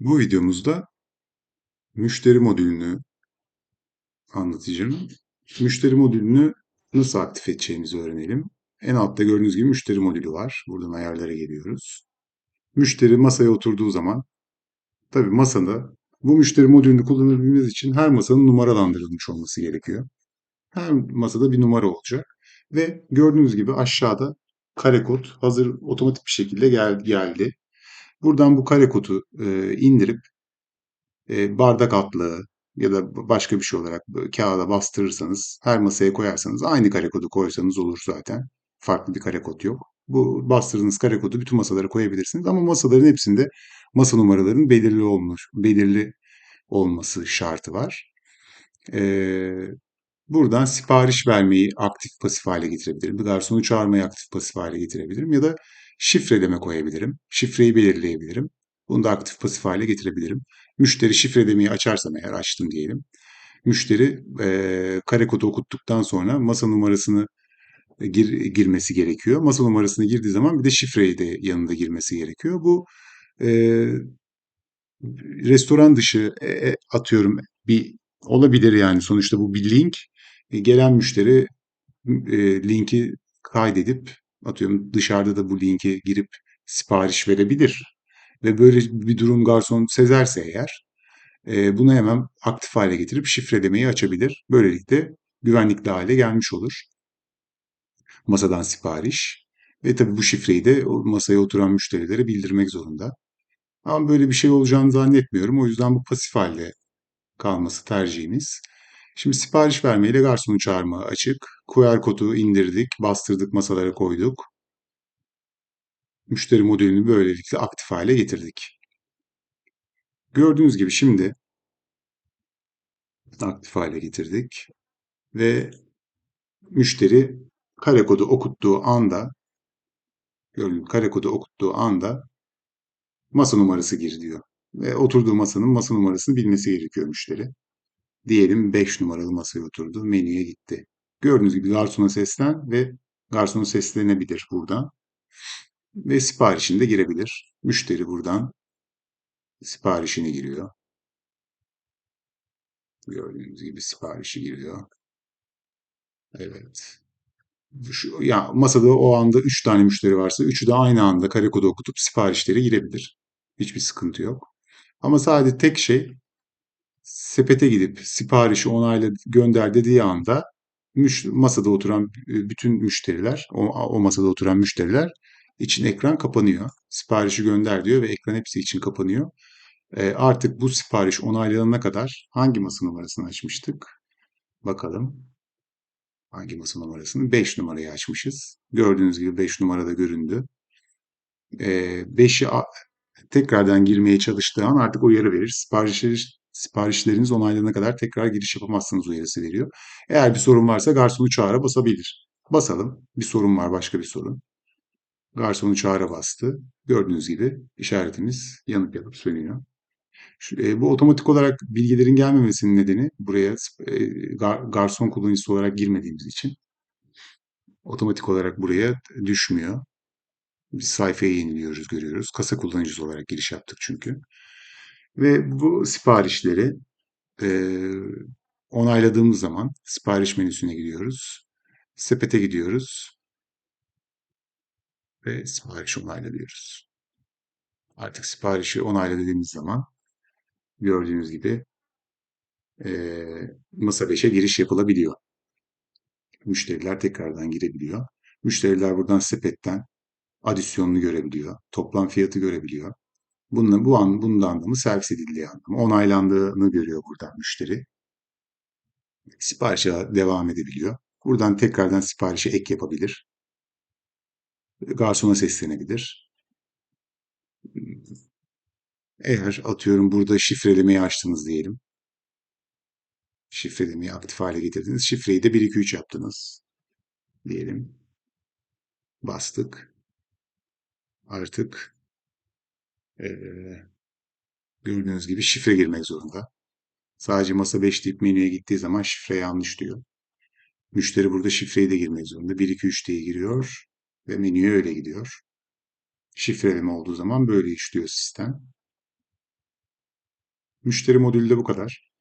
Bu videomuzda müşteri modülünü anlatacağım. Müşteri modülünü nasıl aktif edeceğimizi öğrenelim. En altta gördüğünüz gibi müşteri modülü var. Buradan ayarlara geliyoruz. Müşteri masaya oturduğu zaman tabi masada bu müşteri modülünü kullanabilmemiz için her masanın numaralandırılmış olması gerekiyor. Her masada bir numara olacak. Ve gördüğünüz gibi aşağıda kare kod hazır otomatik bir şekilde gel geldi. Buradan bu kare kodu e, indirip e, bardak altlığı ya da başka bir şey olarak kağıda bastırırsanız, her masaya koyarsanız aynı kare kodu koysanız olur zaten. Farklı bir kare kod yok. Bu bastırdığınız kare kodu bütün masalara koyabilirsiniz ama masaların hepsinde masa numaralarının belirli olmuş, belirli olması şartı var. Ee, buradan sipariş vermeyi aktif pasif hale getirebilirim. Bir garsonu çağırmayı aktif pasif hale getirebilirim ya da şifreleme koyabilirim. Şifreyi belirleyebilirim. Bunu da aktif pasif hale getirebilirim. Müşteri şifrelemeyi açarsam eğer açtım diyelim. Müşteri e, kare kodu okuttuktan sonra masa numarasını gir, girmesi gerekiyor. Masa numarasını girdiği zaman bir de şifreyi de yanında girmesi gerekiyor. Bu e, restoran dışı e, atıyorum bir olabilir yani sonuçta bu bir link. E, gelen müşteri e, linki kaydedip atıyorum dışarıda da bu linki girip sipariş verebilir. Ve böyle bir durum garson sezerse eğer e, bunu hemen aktif hale getirip şifrelemeyi açabilir. Böylelikle güvenlikli hale gelmiş olur. Masadan sipariş. Ve tabii bu şifreyi de masaya oturan müşterilere bildirmek zorunda. Ama böyle bir şey olacağını zannetmiyorum. O yüzden bu pasif halde kalması tercihimiz. Şimdi sipariş vermeyle garsonu çağırma açık. QR kodu indirdik, bastırdık, masalara koyduk. Müşteri modülünü böylelikle aktif hale getirdik. Gördüğünüz gibi şimdi aktif hale getirdik ve müşteri kare kodu okuttuğu anda gördüğünüz kare kodu okuttuğu anda masa numarası gir diyor. Ve oturduğu masanın masa numarasını bilmesi gerekiyor müşteri. Diyelim 5 numaralı masaya oturdu, menüye gitti. Gördüğünüz gibi garsona seslen ve garson seslenebilir buradan. Ve siparişini de girebilir. Müşteri buradan siparişini giriyor. Gördüğünüz gibi siparişi giriyor. Evet. Şu, ya masada o anda 3 tane müşteri varsa üçü de aynı anda kare kodu okutup siparişleri girebilir. Hiçbir sıkıntı yok. Ama sadece tek şey sepete gidip siparişi onayla gönder dediği anda masada oturan bütün müşteriler, o, o masada oturan müşteriler için ekran kapanıyor. Siparişi gönder diyor ve ekran hepsi için kapanıyor. E, artık bu sipariş onaylanana kadar hangi masa numarasını açmıştık? Bakalım. Hangi masa numarasını? 5 numarayı açmışız. Gördüğünüz gibi 5 numarada göründü. 5'i tekrardan girmeye çalıştığı an artık uyarı verir. Siparişleri, siparişleriniz onaylanana kadar tekrar giriş yapamazsınız uyarısı veriyor. Eğer bir sorun varsa garsonu çağıra basabilir. Basalım. Bir sorun var, başka bir sorun. Garsonu çağıra bastı. Gördüğünüz gibi işaretimiz yanıp yanıp sönüyor. Şu, e, bu otomatik olarak bilgilerin gelmemesinin nedeni buraya e, gar, garson kullanıcısı olarak girmediğimiz için otomatik olarak buraya düşmüyor. Bir sayfayı yeniliyoruz, görüyoruz. Kasa kullanıcısı olarak giriş yaptık çünkü. Ve bu siparişleri e, onayladığımız zaman sipariş menüsüne gidiyoruz. Sepete gidiyoruz. Ve sipariş onayla diyoruz. Artık siparişi onayla dediğimiz zaman gördüğünüz gibi e, masa 5'e giriş yapılabiliyor. Müşteriler tekrardan girebiliyor. Müşteriler buradan sepetten adisyonunu görebiliyor. Toplam fiyatı görebiliyor. Bunun, bu an, bunun anlamı servis edildiği anlamı. Onaylandığını görüyor buradan müşteri. Siparişe devam edebiliyor. Buradan tekrardan siparişe ek yapabilir. Garsona seslenebilir. Eğer atıyorum burada şifrelemeyi açtınız diyelim. Şifrelemeyi aktif hale getirdiniz. Şifreyi de 1-2-3 yaptınız. Diyelim. Bastık. Artık ee, gördüğünüz gibi şifre girmek zorunda. Sadece masa 5 deyip menüye gittiği zaman şifre yanlış diyor. Müşteri burada şifreyi de girmek zorunda. 1-2-3 diye giriyor ve menüye öyle gidiyor. Şifreleme olduğu zaman böyle işliyor sistem. Müşteri modülü de bu kadar.